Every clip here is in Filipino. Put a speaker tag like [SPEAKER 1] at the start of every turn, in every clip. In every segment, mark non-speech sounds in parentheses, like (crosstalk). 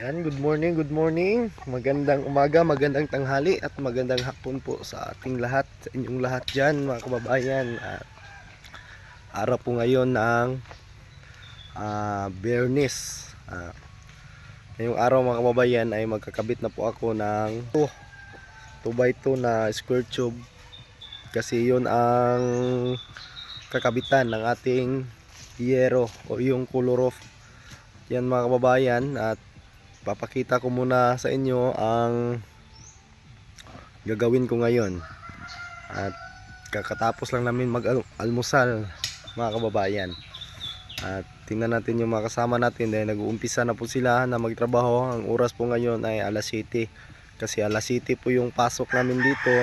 [SPEAKER 1] Yan, good morning, good morning. Magandang umaga, magandang tanghali at magandang hapon po sa ating lahat, sa inyong lahat dyan mga kababayan. At araw po ngayon ng uh, Bernis. Ah, ngayong araw mga kababayan ay magkakabit na po ako ng 2x2 na square tube kasi yun ang kakabitan ng ating yero o yung color of yan mga kababayan at papakita ko muna sa inyo ang gagawin ko ngayon. At kakatapos lang namin mag-almusal mga kababayan. At tingnan natin yung mga kasama natin dahil nag-uumpisa na po sila na magtrabaho. Ang oras po ngayon ay alas 7 kasi alas 7 po yung pasok namin dito.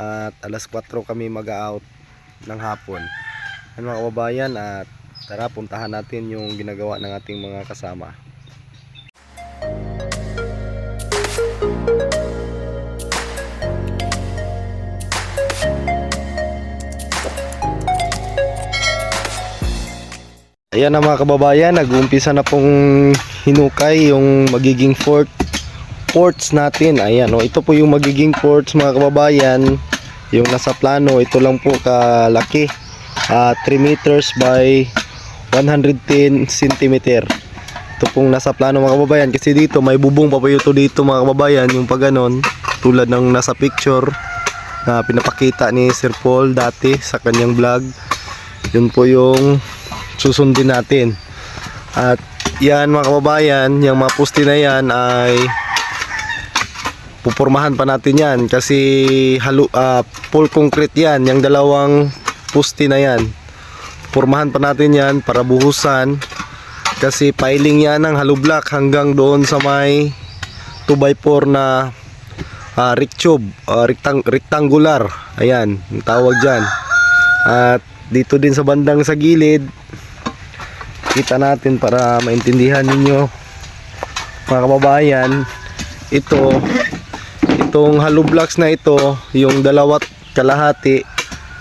[SPEAKER 1] At alas 4 kami mag-out ng hapon. Yan mga kababayan at tara puntahan natin yung ginagawa ng ating mga kasama Ayan na mga kababayan, nag-uumpisa na pong hinukay yung magiging fort ports natin. Ayan, oh, ito po yung magiging ports mga kababayan. Yung nasa plano, ito lang po kalaki. Ah, 3 meters by 110 centimeter. Ito pong nasa plano mga kababayan kasi dito may bubong pa po ito dito mga kababayan yung pag ganon tulad ng nasa picture na pinapakita ni Sir Paul dati sa kanyang vlog. Yun po yung susundin natin. At yan mga kababayan, yung mga puste na yan ay pupurmahan pa natin yan kasi halu, ah, full concrete yan, yung dalawang puste na yan. Purmahan pa natin yan para buhusan kasi piling yan ng hollow block hanggang doon sa may 2x4 na uh, rectube, ah, rectang- rectangular. Ayan, yung tawag dyan. At dito din sa bandang sa gilid, kita natin para maintindihan ninyo. Mga kababayan ito itong hollow blocks na ito yung dalawat kalahati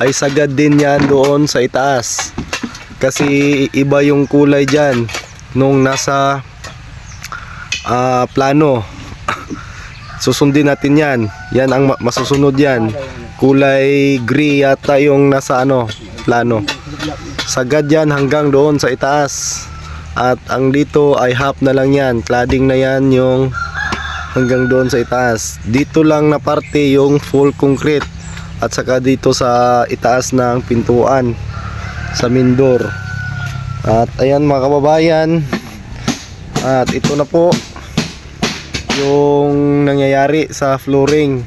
[SPEAKER 1] ay sagad din yan doon sa itaas. Kasi iba yung kulay dyan nung nasa ah, plano. (laughs) Susundin natin yan. Yan ang ma- masusunod yan. Kulay gray yata yung nasa ano plano sagad yan hanggang doon sa itaas. At ang dito ay half na lang yan. Cladding na yan yung hanggang doon sa itaas. Dito lang na parte yung full concrete. At saka dito sa itaas ng pintuan sa mindor at ayan mga kababayan. At ito na po yung nangyayari sa flooring.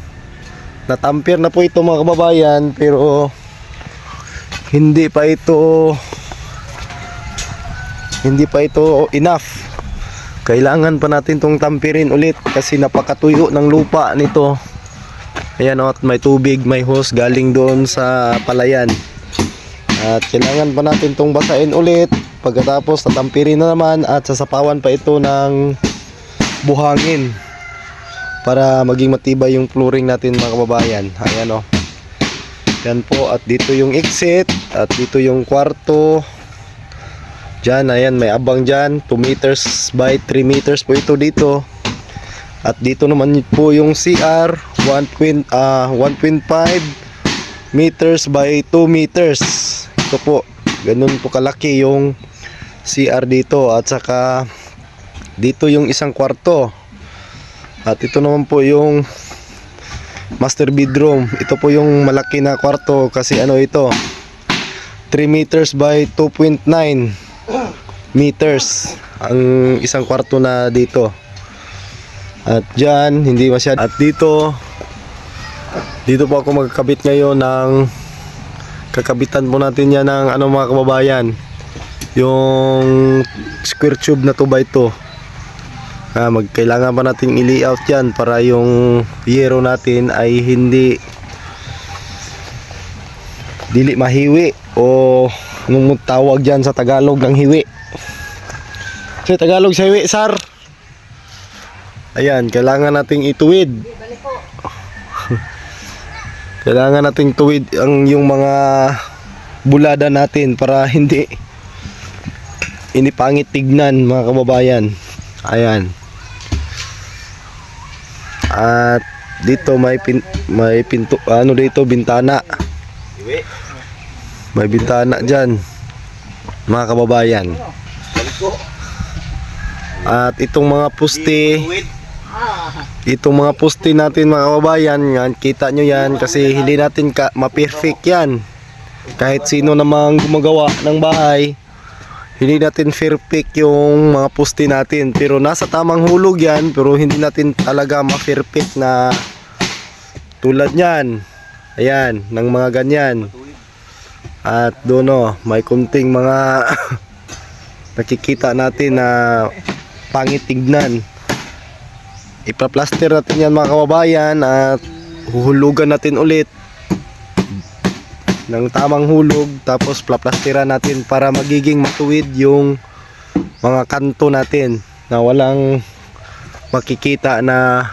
[SPEAKER 1] Natampir na po ito mga kababayan pero hindi pa ito hindi pa ito enough. Kailangan pa natin tong tampirin ulit kasi napakatuyo ng lupa nito. Ayan o at may tubig may hose galing doon sa palayan. At kailangan pa natin tong basain ulit. Pagkatapos tatampirin na naman at sasapawan pa ito ng buhangin para maging matibay yung flooring natin mga kababayan. Ayan o yan po at dito yung exit at dito yung kwarto. Diyan ayan may abang diyan 2 meters by 3 meters po ito dito. At dito naman po yung CR 1.5 ah 1.5 meters by 2 meters. Ito po. Ganun po kalaki yung CR dito at saka dito yung isang kwarto. At ito naman po yung master bedroom. Ito po yung malaki na kwarto kasi ano ito 3 meters by 2.9 meters ang isang kwarto na dito. At dyan, hindi masyad. At dito, dito po ako magkakabit ngayon ng kakabitan po natin yan ng ano mga kababayan yung square tube na 2x2 Ah, magkailangan pa nating i-layout yan para yung yero natin ay hindi dili mahiwi o anong tawag dyan sa Tagalog ng hiwi. Sa Tagalog sa hiwi, sir. Ayan, kailangan nating ituwid. (laughs) kailangan nating tuwid ang yung mga bulada natin para hindi hindi pangit tignan mga kababayan. Ayan. At dito may pin, may pinto ano dito bintana. May bintana diyan. Mga kababayan. At itong mga puste, itong mga puste natin mga kababayan, yan, kita nyo yan kasi hindi natin ka, ma-perfect yan. Kahit sino namang gumagawa ng bahay, hindi natin perfect yung mga poste natin pero nasa tamang hulog yan pero hindi natin talaga ma-perfect na tulad niyan. Ayan ng mga ganyan. At doon oh, may kunting mga (laughs) nakikita natin na pangit tignan. Ipa-plaster natin yan mga kababayan at huhulugan natin ulit ng tamang hulog tapos plaplastiran natin para magiging matuwid yung mga kanto natin na walang makikita na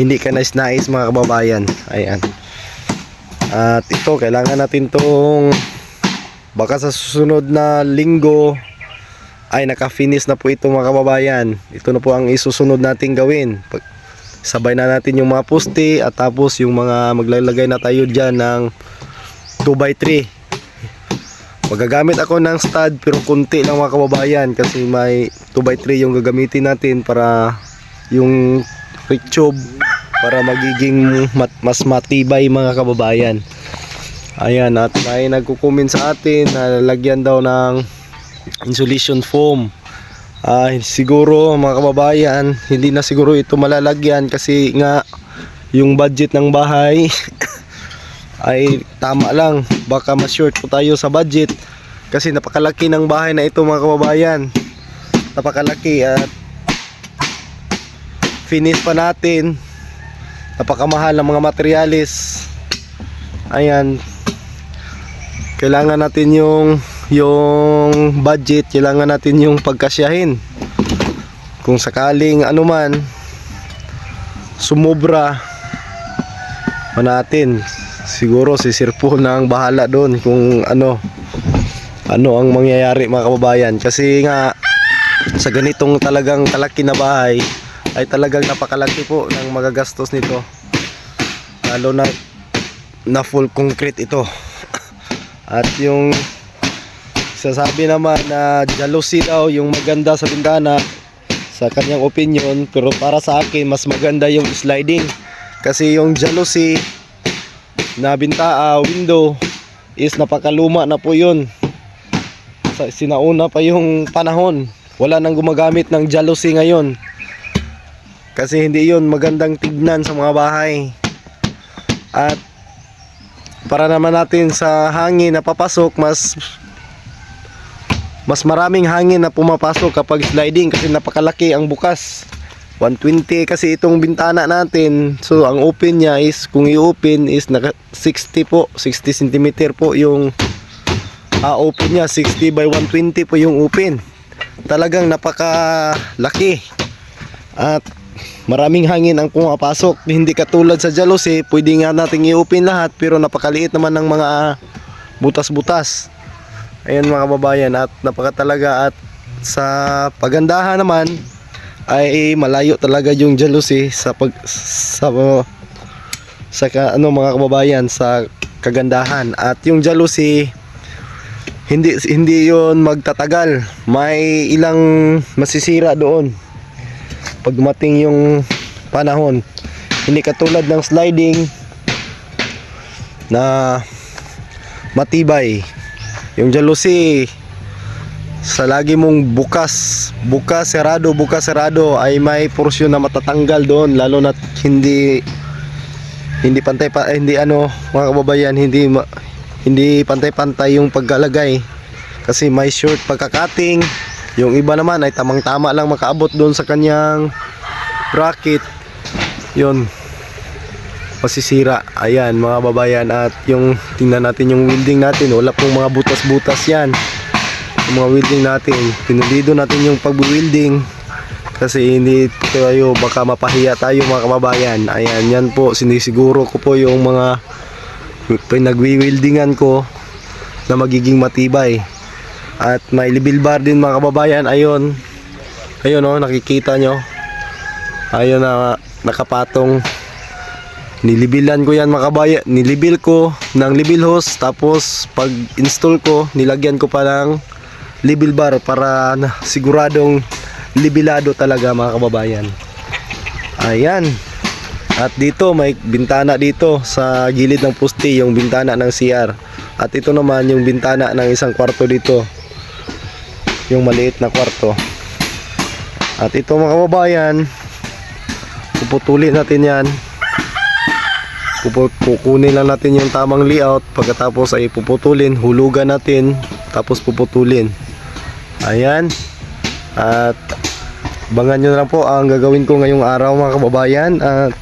[SPEAKER 1] hindi ka nais-nais mga kababayan. Ayan. At ito kailangan natin tong baka sa susunod na linggo ay naka-finish na po ito mga kababayan. Ito na po ang isusunod nating gawin. Sabay na natin yung mga poste at tapos yung mga maglalagay na tayo dyan ng 2x3 magagamit ako ng stud pero kunti lang mga kababayan kasi may 2x3 yung gagamitin natin para yung quick tube para magiging mat, mas matibay mga kababayan. Ayan at may nagkukumin sa atin na lalagyan daw ng insulation foam. Ah, siguro mga kababayan hindi na siguro ito malalagyan kasi nga yung budget ng bahay (laughs) ay tama lang. Baka ma-short po tayo sa budget. Kasi napakalaki ng bahay na ito mga kababayan. Napakalaki at finish pa natin. Napakamahal ng mga materialis. Ayan. Kailangan natin yung yung budget. Kailangan natin yung pagkasyahin. Kung sakaling ano man sumobra pa natin siguro si Sir Po na ang bahala doon kung ano ano ang mangyayari mga kababayan. Kasi nga sa ganitong talagang kalaki na bahay ay talagang napakalaki po ng magagastos nito. Lalo na na full concrete ito. (laughs) At yung sasabi naman na jealousy daw yung maganda sa bintana sa kanyang opinion pero para sa akin mas maganda yung sliding. Kasi yung jealousy na bintaa window. Is napakaluma na po yun. Sa sinauna pa yung panahon. Wala nang gumagamit ng jealousy ngayon. Kasi hindi yun magandang tignan sa mga bahay. At para naman natin sa hangin na papasok mas mas maraming hangin na pumapasok kapag sliding kasi napakalaki ang bukas 120 kasi itong bintana natin. So ang open niya is kung i-open is naka 60 po 60 cm po yung ah, open niya. 60 by 120 po yung open. Talagang napakalaki. At maraming hangin ang pumapasok. Hindi katulad sa jealousy pwede nga nating i-open lahat pero napakaliit naman ng mga butas-butas. Ayan mga kababayan at napaka talaga at sa pagandahan naman ay malayo talaga yung jealousy sa pag sa sa ka, ano mga kababayan sa kagandahan. At yung jealousy hindi hindi yon magtatagal. May ilang masisira doon pag dumating yung panahon. Hindi katulad ng sliding na matibay. Yung jealousy sa lagi mong bukas, bukas serado, bukas serado ay may porsyon na matatanggal doon lalo na hindi hindi pantay pa hindi ano mga kababayan hindi ma, hindi pantay-pantay yung pagkalagay. Kasi may short pagkakating yung iba naman ay tamang-tama lang makaabot doon sa kanyang bracket. Yon masisira. Ayan mga babayan at yung tingnan natin yung welding natin wala pong mga butas-butas yan yung mga welding natin pinulido natin yung pag-welding kasi hindi tayo baka mapahiya tayo mga kababayan ayan yan po sinisiguro ko po yung mga pinagwi-weldingan ko na magiging matibay at may libil bar din mga kababayan ayon Ayun oh, nakikita nyo. Ayun na nakapatong. Nilibilan ko yan makabaya. Nilibil ko ng libil hose. Tapos pag install ko, nilagyan ko pa ng libil bar para na siguradong libilado talaga mga kababayan. Ayan. At dito may bintana dito sa gilid ng pusti, yung bintana ng CR. At ito naman yung bintana ng isang kwarto dito. Yung maliit na kwarto. At ito mga kababayan, puputulin natin yan. Kukunin lang natin yung tamang layout. Pagkatapos ay puputulin, hulugan natin, tapos puputulin. Ayan. At Bangan nyo na lang po ang gagawin ko ngayong araw mga kababayan at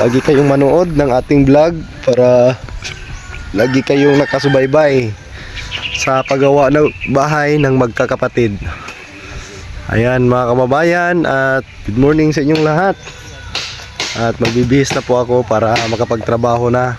[SPEAKER 1] lagi kayong manood ng ating vlog para lagi kayong nakasubaybay sa paggawa ng bahay ng magkakapatid. Ayan mga kababayan at good morning sa inyong lahat. At magbibihis na po ako para makapagtrabaho na.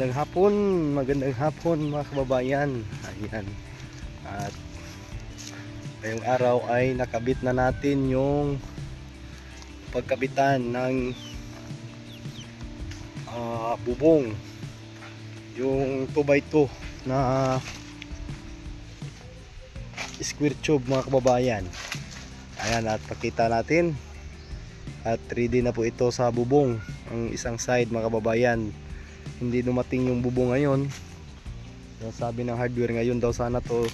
[SPEAKER 1] Hapon, magandang hapon mga kababayan. Ayan. At ngayong araw ay nakabit na natin yung pagkabitan ng ah, bubong. Yung 2x2 na square tube mga kababayan. Ayan at pakita natin. At ready na po ito sa bubong. Ang isang side mga kababayan hindi dumating yung bubong ngayon. Sabi ng hardware ngayon daw sana to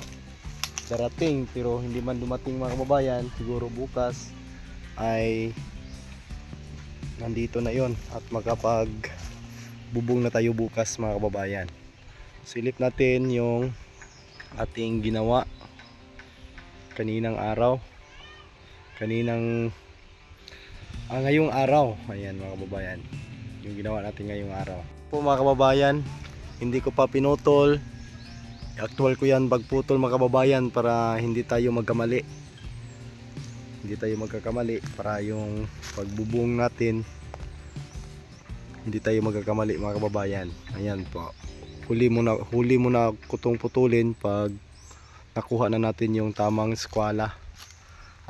[SPEAKER 1] darating. Pero hindi man dumating mga kababayan siguro bukas ay nandito na yon at makapag bubong na tayo bukas mga kababayan. Silip natin yung ating ginawa kaninang araw. Kaninang ah, ngayong araw. Ayan mga kababayan. Yung ginawa natin ngayong araw po mga kababayan. Hindi ko pa pinutol. Actual ko yan bagputol mga kababayan para hindi tayo magkamali. Hindi tayo magkakamali para yung pagbubong natin hindi tayo magkakamali mga kababayan. Ayan po. Huli muna huli muna kutong putulin pag nakuha na natin yung tamang skwala.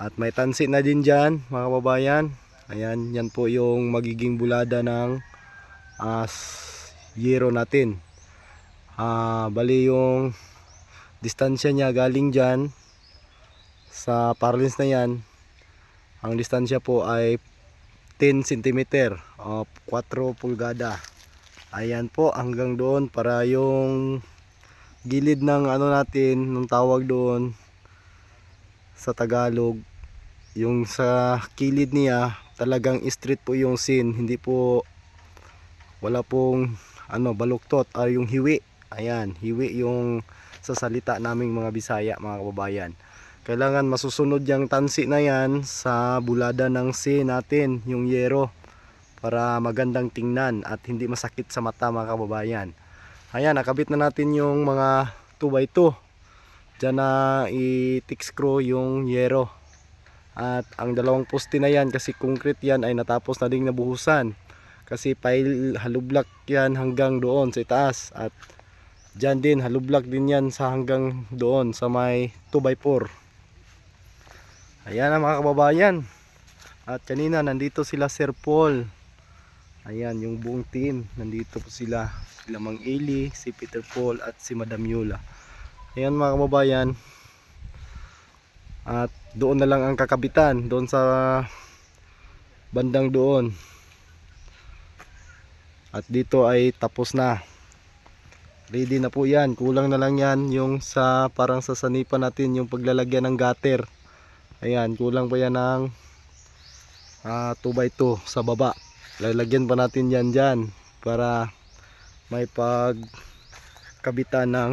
[SPEAKER 1] At may tansi na din dyan mga kababayan. Ayan yan po yung magiging bulada ng as yero natin. Ah, bali yung distansya niya galing diyan sa parlins na yan. Ang distansya po ay 10 cm o 4 pulgada. Ayan po hanggang doon para yung gilid ng ano natin, nung tawag doon sa Tagalog, yung sa kilid niya talagang straight po yung sin, hindi po wala pong ano baluktot ay yung hiwi. Ayan hiwi yung sa salita naming mga Bisaya mga kababayan. Kailangan masusunod yung tansi na yan sa bulada ng C natin yung yero para magandang tingnan at hindi masakit sa mata mga kababayan. Ayan nakabit na natin yung mga 2x2 dyan na i-tick screw yung yero. At ang dalawang poste na yan kasi concrete yan ay natapos na ding nabuhusan kasi pile halublock yan hanggang doon sa itaas. At dyan din halublock din yan sa hanggang doon sa may 2x4 ayan ang mga kababayan. At kanina nandito sila Sir Paul. Ayan yung buong team. Nandito po sila. Sila Mang Eli, si Peter Paul at si Madam Yula. Ayan mga kababayan. At doon na lang ang kakabitan doon sa bandang doon at dito ay tapos na. Ready na po yan. Kulang na lang yan yung sa parang sasanipan natin yung paglalagyan ng gutter. Ayan, kulang pa yan ng ah, 2x2 sa baba. Lalagyan pa natin yan dyan para may pagkabitan ng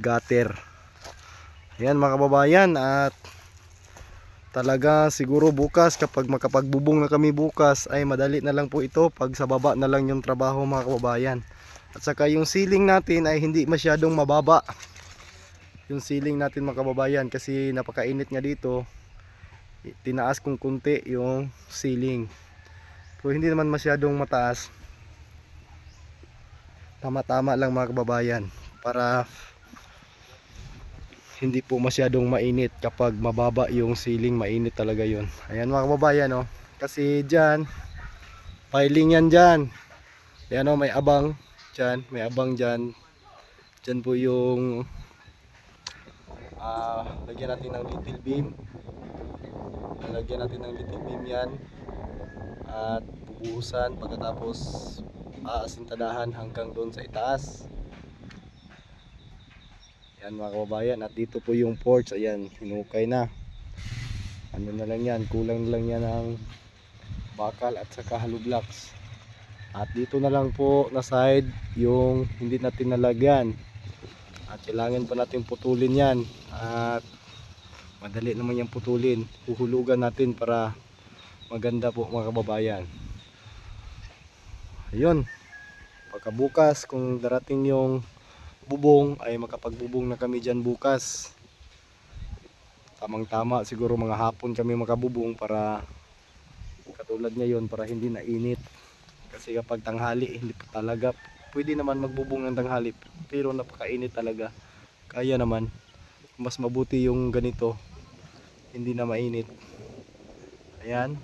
[SPEAKER 1] gutter. Ayan mga kababayan at Talaga siguro bukas kapag makapagbubong na kami bukas ay madali na lang po ito pag sa baba na lang yung trabaho mga kababayan. At saka yung ceiling natin ay hindi masyadong mababa. Yung ceiling natin mga kababayan kasi napakainit nga dito. Tinaas kong kunti yung ceiling. Pero hindi naman masyadong mataas. Tama-tama lang mga kababayan para hindi po masyadong mainit kapag mababa yung ceiling mainit talaga yon ayan mga kababayan oh. kasi dyan piling yan dyan. Ayan oh, may abang dyan may abang dyan. Dyan po yung ah lagyan natin ng little beam. Lagyan natin ng little beam yan. At bubuhusan. Pagkatapos aasintadahan hanggang doon sa itaas yan mga kababayan at dito po yung porch. Ayan hinukay na. Ano na lang yan kulang na lang yan ng bakal at saka hollow blocks at dito na lang po na side yung hindi natin nalagyan. At kailangan pa natin putulin yan. At madali naman yung putulin. Huhulugan natin para maganda po mga kababayan. Ayun. Pagkabukas kung darating yung bubong ay makapagbubong na kami dyan bukas. Tamang tama siguro mga hapon kami makabubong para katulad ngayon para hindi na init kasi kapag tanghali hindi pa talaga pwede naman magbubong ng tanghali pero napakainit talaga. Kaya naman mas mabuti yung ganito hindi na mainit. Ayan.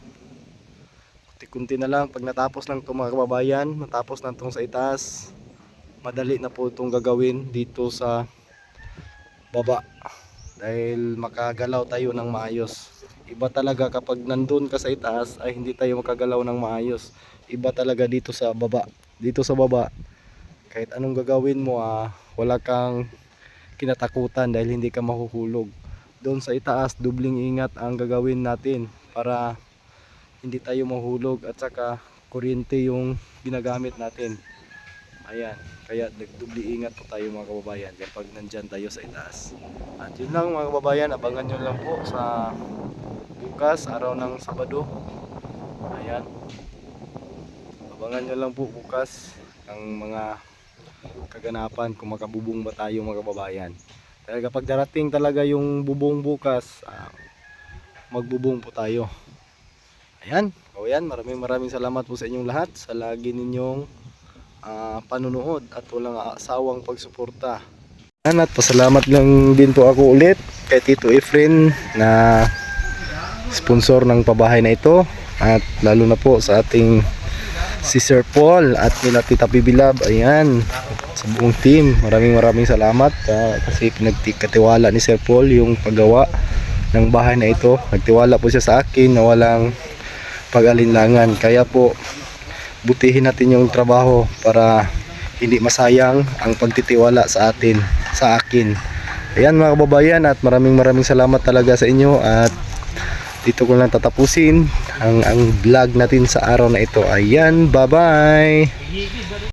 [SPEAKER 1] Kunti-kunti na lang pag natapos ng itong mga kababayan matapos na itong sa itaas madali na po itong gagawin dito sa baba. Dahil makagalaw tayo ng maayos. Iba talaga kapag nandun ka sa itaas ay hindi tayo makagalaw ng maayos. Iba talaga dito sa baba. Dito sa baba kahit anong gagawin mo ah, wala kang kinatakutan dahil hindi ka mahuhulog. Doon sa itaas dubling ingat ang gagawin natin para hindi tayo mahulog at saka kuryente yung ginagamit natin. Ayan kaya nagdubli ingat po tayo mga kababayan kapag nandyan tayo sa itaas. At yun lang mga kababayan abangan nyo lang po sa bukas araw ng Sabado. Ayan. Abangan nyo lang po bukas ang mga kaganapan kung makabubong ba tayo mga kababayan. Dahil kapag darating talaga yung bubong bukas ah, magbubong po tayo. Ayan o yan maraming maraming salamat po sa inyong lahat sa lagi ninyong ah, panunood at walang asawang pagsuporta. At pasalamat lang din po ako ulit kay Tito Efren na sponsor ng pabahay na ito at lalo na po sa ating si Sir Paul at nila Tita Bibilab ayan sa buong team maraming maraming salamat ah, kasi pinagkatiwala ni Sir Paul yung paggawa ng bahay na ito. Nagtiwala po siya sa akin na walang pag-alinlangan. Kaya po butihin natin yung trabaho para hindi masayang ang pagtitiwala sa atin sa akin. Ayan mga kababayan at maraming maraming salamat talaga sa inyo. At dito ko lang tatapusin ang ang vlog natin sa araw na ito. Ayan bye bye